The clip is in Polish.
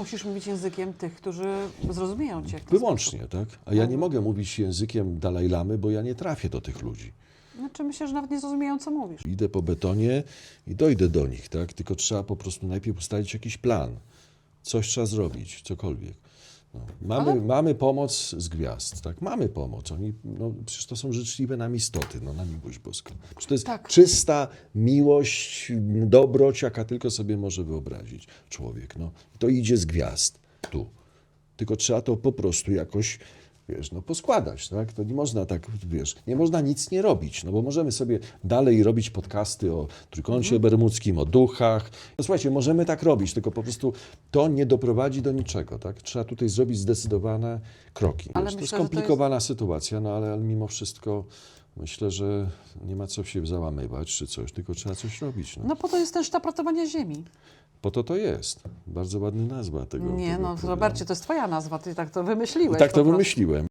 Musisz mówić językiem tych, którzy zrozumieją cię. Wyłącznie, tak? A ja nie mogę mówić językiem Dalajlamy, bo ja nie trafię do tych ludzi. sposób. Znaczy myślę, że nawet nie zrozumieją, co mówisz. Idę po betonie i dojdę do nich, tak? Tylko trzeba po prostu najpierw ustalić jakiś plan. Coś trzeba zrobić, cokolwiek. No. Mamy, Ale- mamy pomoc z gwiazd, tak? Mamy pomoc. Oni, no, przecież to są życzliwe nam istoty, no na miłość boską. Przecież to jest Tak. czysta miłość, dobroć, jaka tylko sobie może wyobrazić człowiek. No. To idzie z gwiazd, tu. Tylko trzeba to po prostu jakoś, wiesz, no poskładać, tak? To nie można tak, wiesz, nie można nic nie robić, no bo możemy sobie dalej robić podcasty o Trójkącie Bermudzkim, o duchach. No słuchajcie, możemy tak robić, tylko po prostu to nie doprowadzi do niczego, tak? Trzeba tutaj zrobić zdecydowane kroki. Ale Wiesz, to myślę, to skomplikowana sytuacja, no ale, ale mimo wszystko myślę, że nie ma co się załamywać czy coś, tylko trzeba coś robić. No. No po to jest ten sztab ratowania ziemi. Po to to jest. Bardzo ładna nazwa tego. Nie tego no, programu. Robercie, to jest twoja nazwa, ty tak to wymyśliłeś. I tak to prostu. wymyśliłem.